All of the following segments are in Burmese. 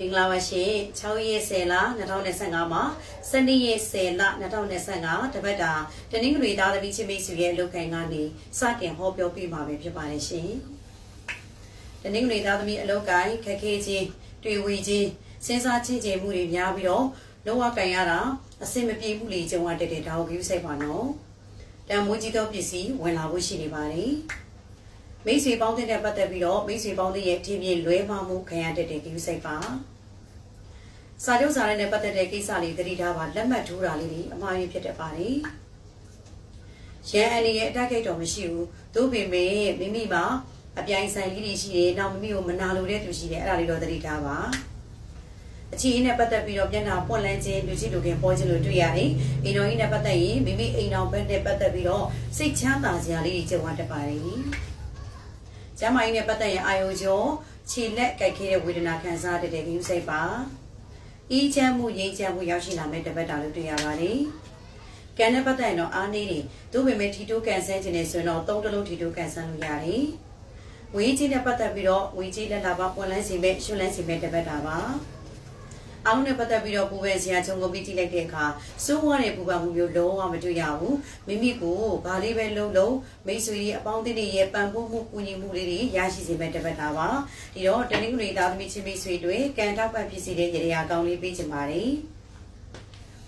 မင်္ဂလာပါရှင်6ရက်10လ2025မှာ12ရက်10လ2025တပတ်တာတနင်္ဂနွေသားသမီးချင်းမိတ်ဆွေရဲ့အလုပ်ကိုင်ကနေစတင်ဟောပြောပြမှာပဲဖြစ်ပါတယ်ရှင်တနင်္ဂနွေသားသမီးအလုပ်ကိုင်ခက်ခဲခြင်းတွေ့ဝေခြင်းစဉ်းစားချင်းချေမှုတွေများပြီးတော့လောကကင်ရတာအစင်မပြေမှုတွေကြုံရတဲ့တဲ့ဒါကိုကြည့်စိုက်ပါနော်တန်မိုးကြီးသောပစ္စည်းဝင်လာဖို့ရှိနေပါတယ် မိတ်ဆွေပေါင်းတဲ့နဲ့ပတ်သက်ပြီးတော့မိတ်ဆွေပေါင်းတဲ့ရဲ့အထင်ကြီးလွဲမှားမှုခံရတဲ့တဲ့ကိစ္စပါစာချုပ်စာရိုက်နဲ့ပတ်သက်တဲ့ကိစ္စလေးသတိထားပါလက်မှတ်ထိုးတာလေးတွေအမှားရဖြစ်တတ်ပါတယ်ရန်အန်ရဲ့အတက်ကိတ်တော်မရှိဘူးသို့ပေမဲ့မိမိမှာအပြိုင်ဆိုင်လေးတွေရှိတယ်နောက်မိမိကိုမနာလိုတဲ့သူရှိတယ်အဲ့ဒါလေးတော့သတိထားပါအချီအင်းနဲ့ပတ်သက်ပြီးတော့မျက်နှာပွင့်လန်းခြင်းလူချစ်လူခင်ပေါ်ခြင်းလို့တွေ့ရတယ်။အိမ်တော်ကြီးနဲ့ပတ်သက်ရင်မိမိအိမ်တော်ဘက်နဲ့ပတ်သက်ပြီးတော့စိတ်ချမ်းသာစရာလေးတွေကြုံရတတ်ပါတယ်။ ကျမ်းမာရေးနဲ့ပတ်သက်ရင်အာယုကျော်ခြေလက်ကြိုက်ခဲတဲ့ဝေဒနာခံစားတတ်တဲ့ဂရုစိတ်ပါ။အေးချမ်းမှုငြိမ်းချမ်းမှုရောက်ရှိလာမဲ့တပတ်တာလို့တွေ့ရပါတယ်။ကံနဲ့ပတ်သက်ရင်တော့အားနေတယ်။သို့ပေမဲ့ထီတိုးကန်ဆန်းခြင်းနဲ့ဆိုရင်တော့သုံးတလုံးထီတိုးကန်ဆန်းလို့ရတယ်။ဝေးကြီးနဲ့ပတ်သက်ပြီးတော့ဝေးကြီးလက်လာပါပွန်လန်းစီမဲ့ရှွလန်းစီမဲ့တပတ်တာပါ။ အောင်နဲ့ပတ်သက်ပြီးတော့ပူပဲဆရာချုံကိုပြီးကြည့်လိုက်တဲ့အခါစိုးဝါတဲ့ပူပန်မှုမျိုးလုံးဝမတွေ့ရဘူးမိမိကိုဘာလေးပဲလုံးလုံးမိတ်ဆွေအပေါင်းအသင်းတွေရဲ့ပံ့ပိုးမှုကူညီမှုလေးတွေရရှိစေမဲ့တပတ်တာပါဒီတော့တနင်္ဂနွေသားသမီးချင်းမိတ်ဆွေတွေကံထောက်ပံ့ဖြစ်စေတဲ့ရေရာကောင်းလေးပေးချင်ပါတယ်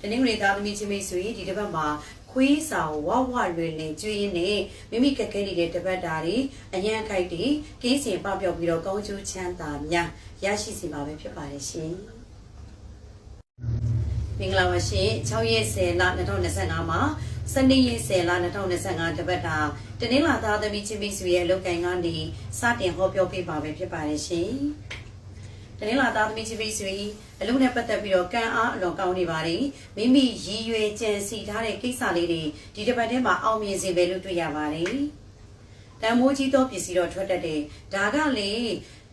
တနင်္ဂနွေသားသမီးချင်းမိတ်ဆွေဒီတစ်ပတ်မှာခွေးဆောင်ဝဝလွယ်လင်ကျွေးရင်းနဲ့မိမိကကဲနေတဲ့တပတ်တာတွေအရန်ခိုက်တွေကင်းစင်ပပျောက်ပြီးတော့ကောင်းကျိုးချမ်းသာများရရှိစေမှာပဲဖြစ်ပါတယ်ရှင် မင်္ဂလာပါရှင်6ရက်10လ2025မှာ12ရက်10လ2025တပတ်တာတနင်္လာသားသမီးချင်းမိတ်ဆွေရဲ့အလုပ်ကိုင်ကနေစတင်ဟောပြောပေးပါပဲဖြစ်ပါတယ်ရှင်တနင်္လာသားသမီးချင်းမိတ်ဆွေအလုပ်နဲ့ပတ်သက်ပြီးတော့ကံအားအလွန်ကောင်းနေပါတယ်မိမိရည်ရွယ်ကြံစီထားတဲ့ကိစ္စလေးတွေဒီတစ်ပတ်ထဲမှာအောင်မြင်စေပဲလို့တွေ့ရပါတယ်တန်မိုးကြီးသောပစ္စည်းတော့ထွက်တတ်တယ်ဒါကလေ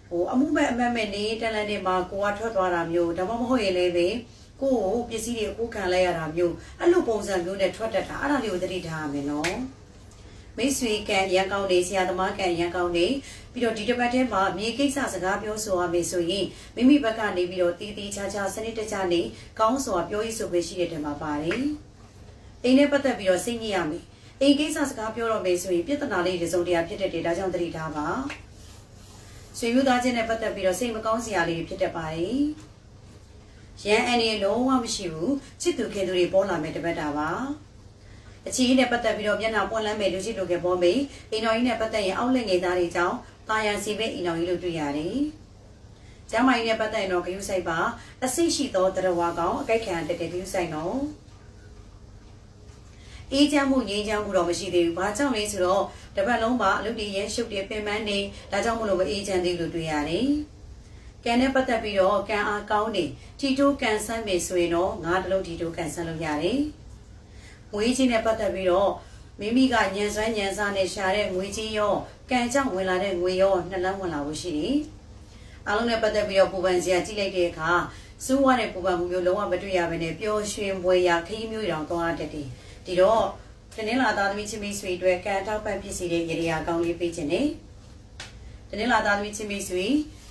ဟိုအမှုမဲ့အမတ်မဲ့နေတလန်တွေမှာကိုကထွက်သွားတာမျိုးဒါမှမဟုတ်ရင်လည်း ပဲကိုကိုပစ္စည်းတွေအခုခံလိုက်ရတာမျိုးအဲ့လိုပုံစံမျိုးနဲ့ထွက်တတ်တာအဲ့ဒါလေးကိုသတိထားရမယ်နော်မိတ်ဆွေကံရန်ကောင်းနေဆရာသမားကံရန်ကောင်းနေပြီးတော့ဒီတစ်ပတ်ထဲမှာမြေကိစ္စစကားပြောဆိုရမယ်ဆိုရင်မိမိဘက်ကနေပြီးတော့တီးတီးခြားခြားစနစ်တကျနေကောင်းစွာပြောရေးဆိုခွင့်ရှိတဲ့တဲမှာပါတယ်အိမ်နဲ့ပတ်သက်ပြီးတော့စိတ်ညစ်ရမယ်အိမ်ကိစ္စစကားပြောတော့မယ်ဆိုရင်ပြဿနာလေးတွေစုံတရားဖြစ်တဲ့တေဒါကြောင့်သတိထားပါဆွေမျိုးသားချင်းနဲ့ပတ်သက်ပြီးတော့စိတ်မကောင်းစရာလေးတွေဖြစ်တတ်ပါတယ် ရန်အန်ရီလုံးဝမရှိဘူးချစ်သူခင်သူတွေပေါ်လာမယ်တပတ်တာပါအချီနဲ့ပတ်သက်ပြီးတော့မျက်နှာပွင့်လန်းမဲ့လူချစ်လူခင်ပေါ်မေးအိမ်တော်ကြီးနဲ့ပတ်သက်ရင်အောက်လက်ငယ်သားတွေကြောင့်တာယာစီပဲအိမ်တော်ကြီးလို့တွေ့ရတယ်ကျမ်းမာရေးနဲ့ပတ်သက်ရင်တော့ဂယုဆိုင်ပါအစိတ်ရှိသောတရဝါကောင်အကြိုက်ခံတက်တဲ့ဂယုဆိုင်တော့အေးချမ်းမှုငြိမ်းချမ်းမှုတော့မရှိသေးဘူး။ဘာကြောင့်လဲဆိုတော့တပတ်လုံးမှာအလုပ်တွေရဲရှုပ်တွေပင်ပန်းနေဒါကြောင့်မလို့မအေးချမ်းသေးလို့တွေ့ရတယ်။ ကံနဲ့ပတ်သက်ပြီးတော့ကံအားကောင်းနေထီတိုးကန်ဆန်းမယ်ဆိုရင်တော့ငါးတလုံးထီတိုးကန်ဆန်းလို့ရတယ်။ငွေချင်းနဲ့ပတ်သက်ပြီးတော့မိမိကညံစွမ်းညံစားနဲ့ရှာတဲ့ငွေချင်းရောကံကြောင့်ဝင်လာတဲ့ငွေရောနှလုံးဝင်လာဖို့ရှိတယ်။အားလုံးနဲ့ပတ်သက်ပြီးတော့ပူပန်စရာကြည့်လိုက်တဲ့အခါစူးဝါတဲ့ပူပန်မှုမျိုးလုံးဝမတွေ့ရဘဲနဲ့ပျော်ရွှင်ပွဲရာခရီးမျိုးတောင်သွားတတ်တယ်။ဒီတော့တနင်္လာသားသမီးချင်းမိတ်ဆွေအတွက်ကံထောက်ပံ့ဖြစ်စီတဲ့ရေရာကောင်းလေးပေးခြင်းနဲ့တနင်္လာသားသမီးချင်းမိတ်ဆွေ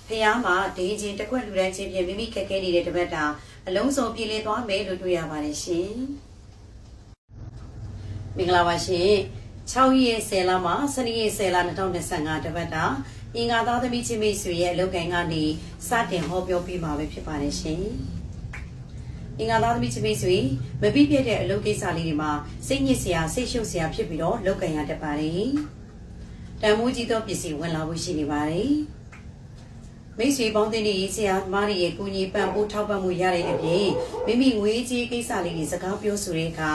ဖះမှာဒေးချင်းတစ်ခွက်လူတန်းချင်းပြင်မိမိခက်ခဲနေတဲ့တပတ်တာအလုံးစုံပြည်လည်သွားမယ်လို့တွေ့ရပါတယ်ရှင်မင်္ဂလာပါရှင်6ရက်10လမှာ12ရက်10လ2025တပတ်တာအင်္ဂါသားသမီးချင်းမိတ်ဆွေရဲ့အလုပ်ကိုင်ကနေစတင်ဟောပြောပြပါပဲဖြစ်ပါတယ်ရှင်အင်္ဂါသားသမီးချင်းမိတ်ဆွေမပြည့်ပြည့်တဲ့အလုပ်ကိစ္စလေးတွေမှာစိတ်ညစ်စရာစိတ်ရှုပ်စရာဖြစ်ပြီးတော့လုပ်ကင်ရတတ်ပါတယ်တန်မိုးကြီးသောပစ္စည်းဝင်လာဖို့ရှိနေပါတယ် မိတ်ဆွေပေါင်းတင်နေဆရာမားရဲ့ကိုကြီးပံ့ပိုးထောက်ပံ့မှုရတဲ့အပြင်မိမိငွေကြေးကိစ္စလေးတွေစကားပြောဆိုတဲ့အခါ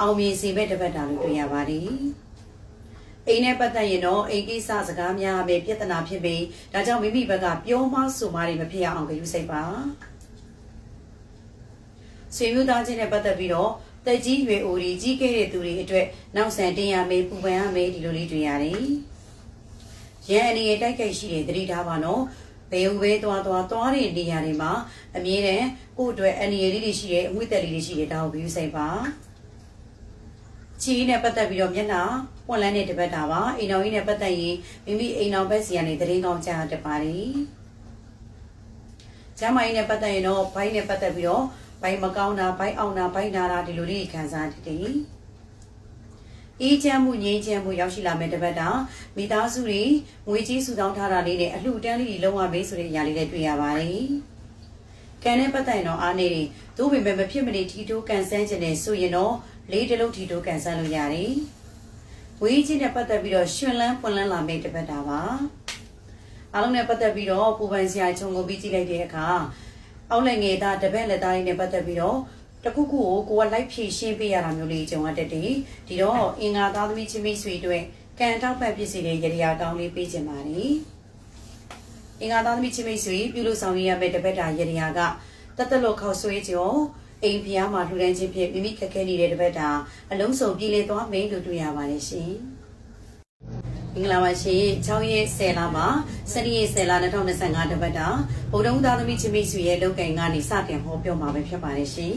အောင်မြင်စေမဲ့တပတ်တာလို့တွေ့ရပါတယ်။အိမ်နဲ့ပတ်သက်ရင်တော့အိမ်ကိစ္စစကားများပဲပြဿနာဖြစ်ပြီးဒါကြောင့်မိမိဘက်ကပြောမဆိုမတွေမဖြစ်အောင်ကြည့်စိတ်ပါ။ဆွေမျိုးသားချင်းနဲ့ပတ်သက်ပြီးတော့တက်ကြီးရွယ်အိုတွေကြီးခဲ့တဲ့သူတွေအတွက်နောက်ဆန်တင်ရမယ်ပူပန်ရမယ်ဒီလိုလေးတွေ့ရတယ်။ရန်အနေနဲ့တိုက်ခိုက်ရှိတဲ့သတိထားပါနော်။ ဘယ်ဟူပဲသွားသွားသွားတဲ့နေရာတွေမှာအမြဲတမ်းကိုယ့်အတွက်အန္တရာယ်လေးတွေရှိတယ်အငွေ့သက်လေးတွေရှိတယ်ဒါကို view ဆိုင်ပါချီနဲ့ပတ်သက်ပြီးတော့မျက်နှာပွန်လန်းတဲ့တပတ်တာပါအိမ်တော်ကြီးနဲ့ပတ်သက်ရင်မိမိအိမ်တော်ဘက်စီကနေသတင်းကောင်းကြားတတ်ပါတယ်ကျမ်းမာရေးနဲ့ပတ်သက်ရင်တော့ဘိုင်းနဲ့ပတ်သက်ပြီးတော့ဘိုင်းမကောင်းတာဘိုင်းအောင်တာဘိုင်းနာတာဒီလိုလေးခံစားတည်တည် အေးချမ်းမှုငြိမ်းချမ်းမှုရောက်ရှိလာမဲ့တပတ်တာမိသားစုတွေငွေကြေးစုဆောင်းထားတာလေးနဲ့အလှူတန်းလေးတွေလုံးဝမေးဆိုတဲ့အရာလေးတွေတွေ့ရပါတယ်။ကံနဲ့ပတ်သက်ရင်တော့အားနေတယ်။သို့ပေမဲ့မဖြစ်မနေထီတိုးကန်ဆန်းခြင်းနဲ့ဆိုရင်တော့လေးတလုံးထီတိုးကန်ဆန်းလို့ရတယ်။ဝေးချင်းနဲ့ပတ်သက်ပြီးတော့ရှင်လန်းပွန်လန်းလာမဲ့တပတ်တာပါ။အားလုံးနဲ့ပတ်သက်ပြီးတော့ပူပန်စရာခြုံကိုပြီးကြည့်လိုက်တဲ့အခါအောက်လက်ငယ်သားတပည့်လက်သားလေးနဲ့ပတ်သက်ပြီးတော့ တခုခုကိုကိုကလိုက်ဖြည့်ရှင်းပေးရတာမျိုးလေးကြုံရတတ်တယ်ဒီတော့အင်္ဂါသားသမီးချင်းမိတ်ဆွေတို့ကံတောက်ဖက်ဖြစ်စီတဲ့ရတရားကောင်းလေးပေးခြင်းပါတယ်အင်္ဂါသားသမီးချင်းမိတ်ဆွေပြုလို့ဆောင်ရရမယ့်တပတ်တာရတရားကတသက်လို့ခောက်ဆွေးကြောအိမ်ဖျားမှာလှူဒန်းခြင်းဖြင့်မိမိခက်ခဲနေတဲ့တပတ်တာအလုံးစုံပြည်လေသွားမယ်လို့တွေ့ရပါတယ်ရှင်မ င်္ဂလာပါရှင်6ရက်10လမှာ7ရက်10လ2025တပတ်တာဗုဒ္ဓဦးသားသမီးချင်းမိတ်ဆွေရဲ့လုပ်ကင်ကနေစတင်ဟောပြောမှာပဲဖြစ်ပါတယ်ရှင်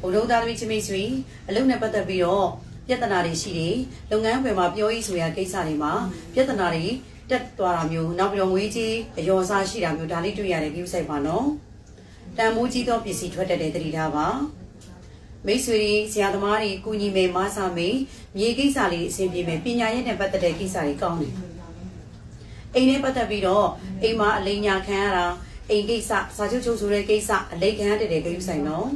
ဗုဒ္ဓဦးသားသမီးချင်းမိတ်ဆွေအလုပ်နဲ့ပတ်သက်ပြီးတော့ပြဿနာတွေရှိတယ်လုပ်ငန်းခွင်မှာပြောရေးဆိုရာကိစ္စတွေမှာပြဿနာတွေတက်သွားတာမျိုးနောက်ပြီးတော့ငွေကြီးအယောစားရှိတာမျိုးဒါလေးတွေ့ရတယ် view site ပါနော်တန်မိုးကြီးသောပစ္စည်းထွက်တတ်တဲ့တတိထားပါ မိတ်ဆွေတွေဆရာသမားတွေကုညီမေမဆာမေမြေကိစ္စလေးအဆင်ပြေမယ်ပညာရေးနဲ့ပတ်သက်တဲ့ကိစ္စတွေကောင်းတယ်အိမ်နဲ့ပတ်သက်ပြီးတော့အိမ်မှာအလိညာခံရတာအိမ်ကိစ္စစာချုပ်ချုပ်ဆိုတဲ့ကိစ္စအလိခံရတဲ့တဲ့ကိစ္စဆိုင်နော်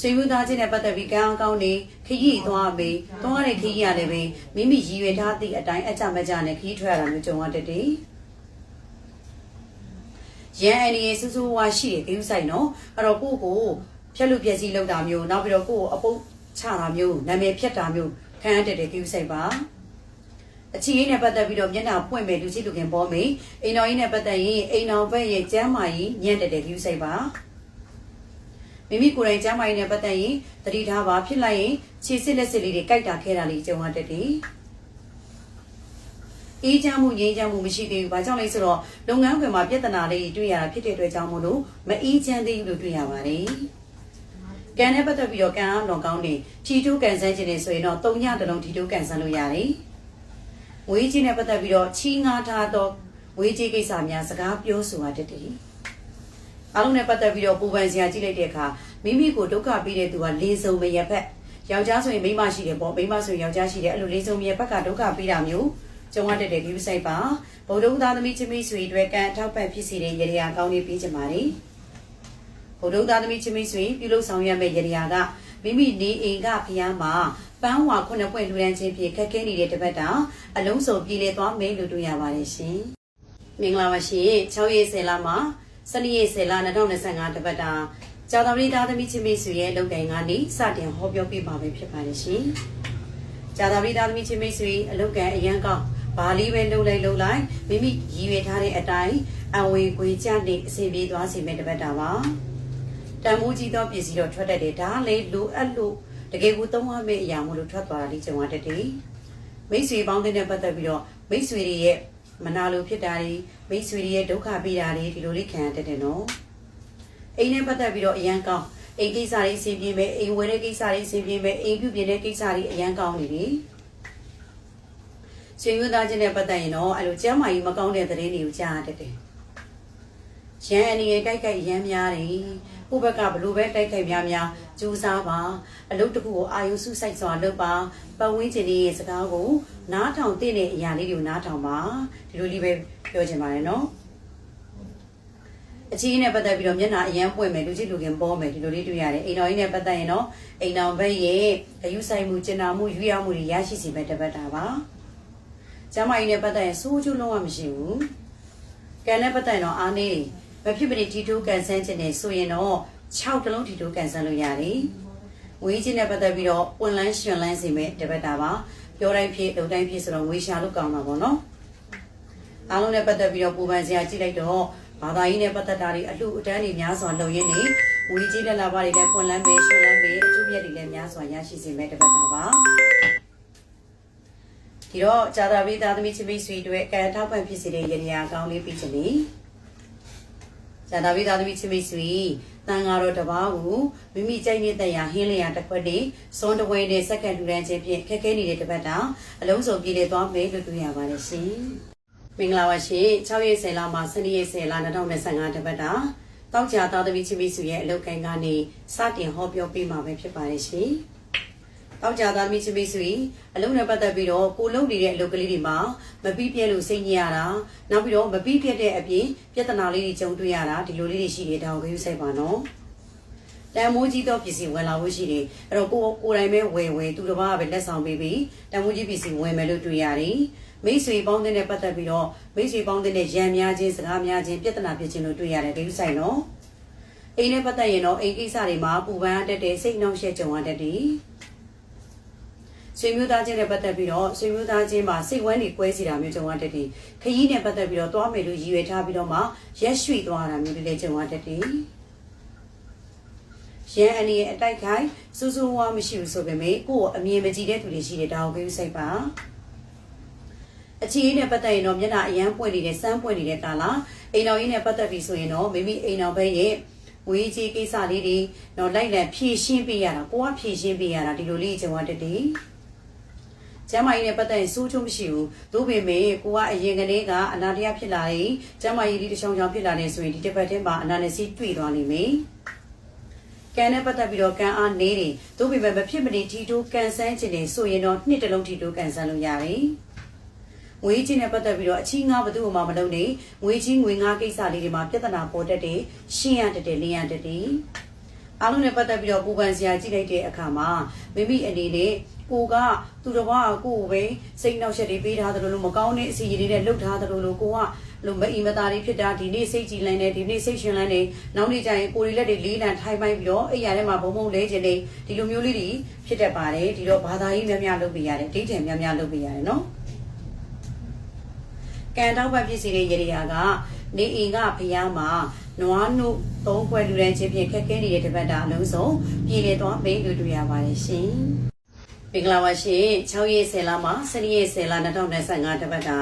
ဆွေမျိုးသားချင်းနဲ့ပတ်သက်ပြီးကံအကောင်းနေခရီးသွားမေးသွားတဲ့ခရီးရတယ်ပဲမိမိရည်ရွယ်ထားသည့်အတိုင်းအကြမကြနဲ့ခရီးထွက်ရတာမျိုးကြုံရတတ်တယ်ရန်အန်ဒီစူးစူးဝါရှိတဲ့ဂိမ်းဆိုင်နော်အဲ့တော့ကိုယ့်ကို ဖြက်လူပြက်စီးလောက်တာမျိုးနောက်ပြီးတော့ကိုယ့်ကိုအပုတ်ချတာမျိုးနာမည်ဖြတ်တာမျိုးခံရတဲ့ဂိမ်းဆိုင်ပါအချီရေးနဲ့ပတ်သက်ပြီးတော့မျက်နှာပွင့်မယ်လူချင်းလူခင်ပေါ်မယ်အိမ်တော်ကြီးနဲ့ပတ်သက်ရင်အိမ်တော်ဘက်ရဲ့ကျမ်းမာရေးညံ့တဲ့တဲ့ view ဆိုင်ပါမိမိကိုယ်တိုင်ကျမ်းမာရေးနဲ့ပတ်သက်ရင်တတိထားပါဖြစ်လိုက်ရင်ခြေစစ်လက်စစ်လေးတွေကြိုက်တာခဲတာလေးကြုံရတတ်တယ်အေးချမ်းမှုငြိမ်းချမ်းမှုမရှိသေးဘူး။ဘာကြောင့်လဲဆိုတော့လုပ်ငန်းခွင်မှာပြဿနာလေးတွေ့ရတာဖြစ်တဲ့အတွက်ကြောင့်မို့လို့မအေးချမ်းသေးဘူးလို့တွေ့ရပါတယ်။ ကံနဲ့ပတ်သက်ပြီးတော့ကံအားလွန်ကောင်းနေထီတိုးကန်ဆန်းခြင်းနေဆိုရင်တော့၃ညတလုံးထီတိုးကန်ဆန်းလို့ရတယ်။ငွေကြီးနဲ့ပတ်သက်ပြီးတော့ချီးငါးထားသောငွေကြီးကိစ္စများစကားပြောဆိုရတတ်တယ်။အားလုံးနဲ့ပတ်သက်ပြီးတော့ပူပန်စရာကြည့်လိုက်တဲ့အခါမိမိကိုဒုက္ခပေးတဲ့သူကလေးစုံမရဖက်ယောက်ျားဆိုရင်မိန်းမရှိတယ်ပေါ့မိန်းမဆိုရင်ယောက်ျားရှိတယ်အဲ့လိုလေးစုံမရဖက်ကဒုက္ခပေးတာမျိုးကျုံရတဲ့တဲ့ view site ပါဗုဒ္ဓဦးသားသမီးချင်းမိတ်ဆွေတွေကံအထောက်ပံ့ဖြစ်စီတဲ့ရေရာကောင်းလေးပေးချင်ပါတယ် ဗုဒ္ဓဦးသားသမီးချင်းမိတ်ဆွေပြုလုပ်ဆောင်ရမယ့်ရေရာကမိမိနေအိမ်ကဖျားမှာပန်းဝါခုနှစ်ပွင့်လူရန်ချင်းဖြင့်ခက်ခဲနေတဲ့တပတ်တာအလုံးစုံပြည်လေသွားမယ်လို့တွေ့ရပါတယ်ရှင်မင်္ဂလာပါရှင်6ရက်10လမှာ12ရက်10လ2025တပတ်တာကျောင်းတော်ရီသားသမီးချင်းမိတ်ဆွေရဲ့လုပ်ကိုင်ကနေစတင်ဟောပြောပြပါမယ်ဖြစ်ပါတယ်ရှင်။ကျောင်းတော်ရီသားသမီးချင်းမိတ်ဆွေအလုပ်ကန်အရန်ကောင်းဘာလေးပဲလှုပ်လိုက်လှုပ်လိုက်မိမိရည်ရွယ်ထားတဲ့အတိုင်းအဝေခွေကြနေအစီပြေးသွားစီမဲ့တပတ်တာပါ တန်မိုးကြီးသောပစ္စည်းတော့ထွက်တတ်တယ်ဒါလေလိုအပ်လို့တကယ်ကိုသုံးရမယ့်အရာမို့လို့ထွက်သွားတာလေးကြုံရတတ်တယ်မိတ်ဆွေပေါင်းတဲ့ပတ်သက်ပြီးတော့မိတ်ဆွေတွေရဲ့မနာလိုဖြစ်တာတွေမိတ်ဆွေတွေရဲ့ဒုက္ခပေးတာတွေဒီလိုလေးခံရတတ်တယ်နော်အိမ်နဲ့ပတ်သက်ပြီးတော့အရန်ကောင်းအိမ်ကိစ္စတွေအဆင်ပြေမယ်အိမ်ဝယ်တဲ့ကိစ္စတွေအဆင်ပြေမယ်အိမ်ပြုပြင်တဲ့ကိစ္စတွေအရန်ကောင်းနေတယ်ဆွေမျိုးသားချင်းနဲ့ပတ်သက်ရင်တော့အဲ့လိုကျမ်းမာရေးမကောင်းတဲ့သတင်းတွေကိုကြားရတတ်တယ်။ရန်အနေနဲ့တိုက်ခိုက်ရမ်းများတယ်။ ကိုယ့်ဘက်ကဘလို့ပဲတိုက်ခိုက်များများကြိုးစားပါအလုပ်တစ်ခုကိုအာယုစုစိုက်စွာလုပ်ပါပတ်ဝန်းကျင်ရဲ့စကားကိုနားထောင်သိတဲ့အရာလေးတွေကိုနားထောင်ပါဒီလိုလေးပဲပြောချင်ပါတယ်နော်အချင်းနဲ့ပတ်သက်ပြီးတော့မျက်နှာအရန်ပွင့်မယ်လူကြီးလူခင်ပေါ်မယ်ဒီလိုလေးတွေ့ရတယ်အိမ်တော်ကြီးနဲ့ပတ်သက်ရင်တော့အိမ်တော်ဘက်ရဲ့အယူဆိုင်မှုကျင်နာမှုယူရမှုတွေရရှိစီမဲ့တပတ်တာပါကျမကြီးနဲ့ပတ်သက်ရင်စိုးကျိုးလုံးဝမရှိဘူးကံနဲ့ပတ်သက်ရင်တော့အားနေ မဖြစ်မနေတီတိုးကန်ဆန်းခြင်းနဲ့ဆိုရင်တော့6တလုံးတီတိုးကန်ဆန်းလို့ရတယ်ငွေချင်းနဲ့ပတ်သက်ပြီးတော့ပွန်လန်းရှင်လန်းစီမဲ့တပတ်တာပါပြောတိုင်းဖြစ်လုံတိုင်းဖြစ်ဆိုတော့ငွေရှာလို့ကောင်းတာပေါ့နော်အားလုံးနဲ့ပတ်သက်ပြီးတော့ပူပန်စရာကြည့်လိုက်တော့ဘာသာရေးနဲ့ပတ်သက်တာတွေအလှအတန်းတွေများစွာလုပ်ရင်းနေငွေကြီးလက်လာပါတွေလည်းပွန်လန်းပေးရှင်လန်းပေးအကျိုးမြတ်တွေလည်းများစွာရရှိစေမဲ့တပတ်တာပါဒီတော့ဇာတာပိသားသမီးချစ်မိတ်ဆွေတို့ကံထောက်ပံ့ဖြစ်စေတဲ့ရည်ရည်အကောင်းလေးပြီးချင်နေ ဇာတာပိသားသမီးချစ်မိတ်ဆွေတန်ဃာတော်တပါးကိုမိမိကြိုက်နေတဲ့ရာဟင်းလျာတစ်ခွက်နဲ့စွန်တဝဲနဲ့စက္ကန့်ထူတန်းခြင်းဖြင့်ခက်ခဲနေတဲ့တပတ်တာအလုံးစုံပြည်လေသွားမယ်လို့တွေ့ရပါတယ်ရှင်မင်္ဂလာပါရှင်6ရက်10လမှာ7ရက်10လ2025တပတ်တာတောက်ကြသားသမီးချင်းမိစုရဲ့အလုပ်ကိုင်ကနေစတင်ဟောပြောပေးမှာပဲဖြစ်ပါတယ်ရှင် တောက်ကြသားသမီးချင်းမိစု၏အလုပ်နဲ့ပတ်သက်ပြီးတော့ကိုလုပ်နေတဲ့အလုပ်ကလေးတွေမှာမပြီးပြဲလို့စိတ်ညစ်ရတာနောက်ပြီးတော့မပြီးပြက်တဲ့အပြင်ပြဿနာလေးတွေကြုံတွေ့ရတာဒီလိုလေးတွေရှိတယ်ဒါကိုဂရုစိုက်ပါနော်တန်မိုးကြီးတော့ပစ္စည်းဝင်လာဖို့ရှိတယ်အဲ့တော့ကိုကိုယ်တိုင်ပဲဝယ်ဝယ်သူတစ်ပါးကပဲလက်ဆောင်ပေးပြီးတန်မိုးကြီးပစ္စည်းဝင်မယ်လို့တွေ့ရတယ်မိတ်ဆွေပေါင်းတဲ့နဲ့ပတ်သက်ပြီးတော့မိတ်ဆွေပေါင်းတဲ့နဲ့ရံများခြင်းစကားများခြင်းပြဿနာဖြစ်ခြင်းလို့တွေ့ရတယ်ဂရုစိုက်နော်အိမ်နဲ့ပတ်သက်ရင်တော့အိမ်ကိစ္စတွေမှာပူပန်တတ်တဲ့စိတ်နှောင့်ယှက်ကြုံရတတ်တယ် ဆွေမျိုးသားချင်းနဲ့ပတ်သက်ပြီးတော့ဆွေမျိုးသားချင်းမှာစိတ်ဝမ်းတွေကွဲစီတာမျိုးကြုံရတတ်တယ်ခရီးနဲ့ပတ်သက်ပြီးတော့သွားမယ်လို့ရည်ရွယ်ထားပြီးတော့မှရက်ရွှေ့သွားတာမျိုးတွေလည်းကြုံရတတ်တယ်ရန်အနေအတိုက်ခိုင်းစူးစူးဝါမရှိဘူးဆိုပေမဲ့ကိုယ့်ကိုအမြင်မကြည့်တဲ့သူတွေရှိတယ်ဒါကိုဂရုစိုက်ပါအခြေအနေနဲ့ပတ်သက်ရင်တော့မျက်နှာအရန်ပွင့်နေတဲ့စမ်းပွင့်နေတဲ့ကာလအိမ်တော်ကြီးနဲ့ပတ်သက်ပြီးဆိုရင်တော့မိမိအိမ်တော်ဘက်ရဲ့ဝေးကြီးကိစ္စလေးတွေတော့လိုက်လံဖြည့်ရှင်းပေးရတာကိုကဖြည့်ရှင်းပေးရတာဒီလိုလေးကြုံရတတ်တယ် ကျမ်းမာရေးနဲ့ပတ်သက်ရင်စိုးချုံမရှိဘူးသို့ပေမဲ့ကိုကအရင်ကလေးကအနာတရားဖြစ်လာရင်ကျမ်းမာရေးဒီတစ်ချောင်းချောင်းဖြစ်လာနေဆိုရင်ဒီတစ်ပတ်ထဲမှာအနာနဲ့စီးတွေ့သွားလိမ့်မယ်ကံနဲ့ပတ်သက်ပြီးတော့ကံအားနေတယ်သို့ပေမဲ့မဖြစ်မနေထီတိုးကန်ဆန်းခြင်းနေဆိုရင်တော့နှစ်တလုံးထီတိုးကန်ဆန်းလို့ရတယ်ငွေချင်းနဲ့ပတ်သက်ပြီးတော့အချင်းငါဘသူ့မှမလုပ်နေငွေချင်းငွေငါကိစ္စလေးတွေမှာပြဿနာပေါ်တတ်တယ်ရှင်းရတတ်တယ်လင်းရတတ်တယ်အားလုံးနဲ့ပတ်သက်ပြီးတော့ပူပန်စရာကြည့်လိုက်တဲ့အခါမှာမိမိအနေနဲ့ ကိုကသူတော်ဘာကိုကိုပဲစိတ်နှောက်ယှက်တွေပေးထားသလိုလိုမကောင်းတဲ့အစီအစီတွေနဲ့လှုပ်ထားသလိုလိုကိုကလိုမအီမသားတွေဖြစ်တာဒီနေ့စိတ်ကြည်လန်းနေဒီနေ့စိတ်ရှင်လန်းနေနောက်နေ့ကျရင်ကိုရီလက်တွေလေးလံထိုင်ပိုင်းပြီးတော့အဲ့ရထဲမှာဘုံဘုံလဲခြင်းနေဒီလိုမျိုးလေးတွေဖြစ်တတ်ပါတယ်ဒီတော့ဘာသာရေးများများလုပ်ပေးရတယ်ဒိဋ္ဌိများများလုပ်ပေးရတယ်နော်ကံတောက်ပတ်ဖြစ်စီတဲ့ရေရာကနေအိမ်ကဖျားမှာနွားနုသုံးခွဲလူတန်းချင်းဖြင့်ခက်ခဲနေတဲ့တပတ်တာအလုံးစုံပြည်လေသွားမေးလို့တွေ့ရပါတယ်ရှင် မင်္ဂလာပါရှင်6ရက်10လမှာ7ရက်10လ2025တပတ်တာ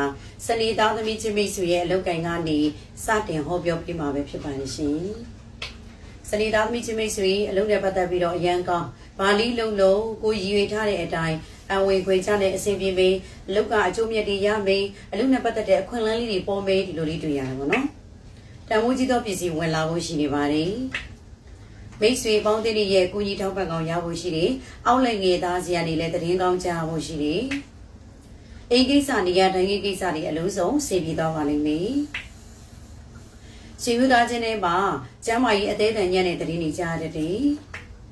စနေသားသမီးချင်းမိတ်ဆွေရဲ့အလုပ်ကိုင်ကနေစတင်ဟောပြောပြမှာပဲဖြစ်ပါတယ်ရှင်စနေသားသမီးချင်းမိတ်ဆွေအလုပ်နဲ့ပတ်သက်ပြီးတော့အရန်ကောင်းဘာလီလုံးလုံးကိုရည်ရွယ်ထားတဲ့အတိုင်းအဝေခွေချတဲ့အဆင်ပြေမေးအလုပ်ကအကျိုးမြတ်တွေရမေးအလုပ်နဲ့ပတ်သက်တဲ့အခွင့်အလမ်းလေးတွေပေါ်မေးဒီလိုလေးတွေ့ရတယ်ပေါ့နော်တန်ဖိုးကြီးသောပစ္စည်းဝင်လာဖို့ရှိနေပါတယ် မိတ်ဆွေပေါင်းတဲ့ရဲ့ကုညီထောက်ပံ့ကောင်ရဖို့ရှိတယ်။အောက်လိုက်ငယ်သားစီကနေလည်းတရင်ကောင်းကြားဖို့ရှိတယ်။အိမ်ကိစ္စနေရာတိုင်းကိစ္စတွေအလုံးစုံစီပြီးတော့ပါလိမ့်မယ်။ရှင်ယူသားချင်းတွေမှာကျမ်းမာရေးအသေးအံညံ့တဲ့တရင်နေကြားတတ်တယ်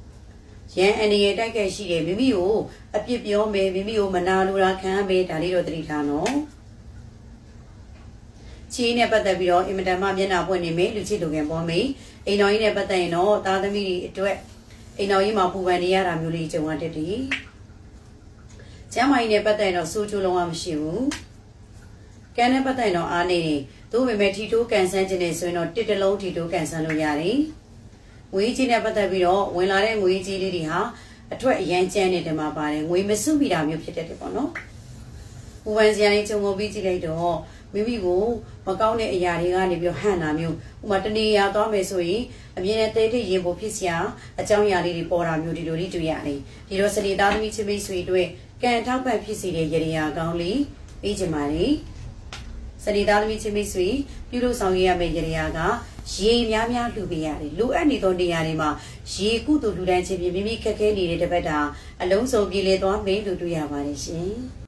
။ရန်အနေရတိုက်ခဲ့ရှိတယ်မိမိကိုအပြစ်ပြောမယ်မိမိကိုမနာလိုတာခံရမယ်ဒါလေးတော့သတိထားနော်။ ချီးနဲ့ပတ်သက်ပြီးတော့အင်မတန်မှမျက်နှာပွင့်နေမယ်လူချစ်လူငယ်ပေါ်မေးအိမ်တော်ကြီးနဲ့ပတ်သက်ရင်တော့သားသမီးတွေအတွက်အိမ်တော်ကြီးမှာပူပန်နေရတာမျိုးလေးကြုံရတတ်တယ်။ကျမ်းမာရေးနဲ့ပတ်သက်ရင်တော့စိုးကျိုးလုံးဝမရှိဘူး။ကံနဲ့ပတ်သက်ရင်တော့အားနေတယ်။သို့ပေမဲ့ထီတိုးကန်ဆန်းခြင်းနဲ့ဆိုရင်တော့တစ်တလုံးထီတိုးကန်ဆန်းလို့ရတယ်။ငွေကြီးနဲ့ပတ်သက်ပြီးတော့ဝင်လာတဲ့ငွေကြီးလေးတွေဟာအထွတ်အရန်ကျန်းနေတယ်မှာပါတယ်။ငွေမစုမိတာမျိုးဖြစ်တတ်တယ်ပေါ့နော်။ပူပန်စရာလေးကြုံကုန်ပြီးကြည့်လိုက်တော့ မိမိကိုမကောင်းတဲ့အရာတွေကနေပြီးဟန့်တာမျိုးဥမာတနေရာသွားမယ်ဆိုရင်အမြင်နဲ့တဲတဲ့ရင်ပေါ်ဖြစ်စရာအကြောင်းအရာလေးတွေပေါ်တာမျိုးဒီလိုလေးတွေ့ရတယ်ဒီတော့စနေသားသမီးချင်းမိတ်ဆွေတို့ကံထောက်ပံ့ဖြစ်စီတဲ့ရည်ရာကောင်းလေးပြီးကြပါလေစနေသားသမီးချင်းမိတ်ဆွေပြုလို့ဆောင်ရရမယ့်ရည်ရာကရေများများလှူပေးရတယ်လိုအပ်နေသောနေရာတွေမှာရေကုသိုလ်လှူဒန်းခြင်းဖြင့်မိမိခက်ခဲနေတဲ့တပတ်တာအလုံးစုံပြည်လေသွားမယ်လို့တွေ့ရပါတယ်ရှင်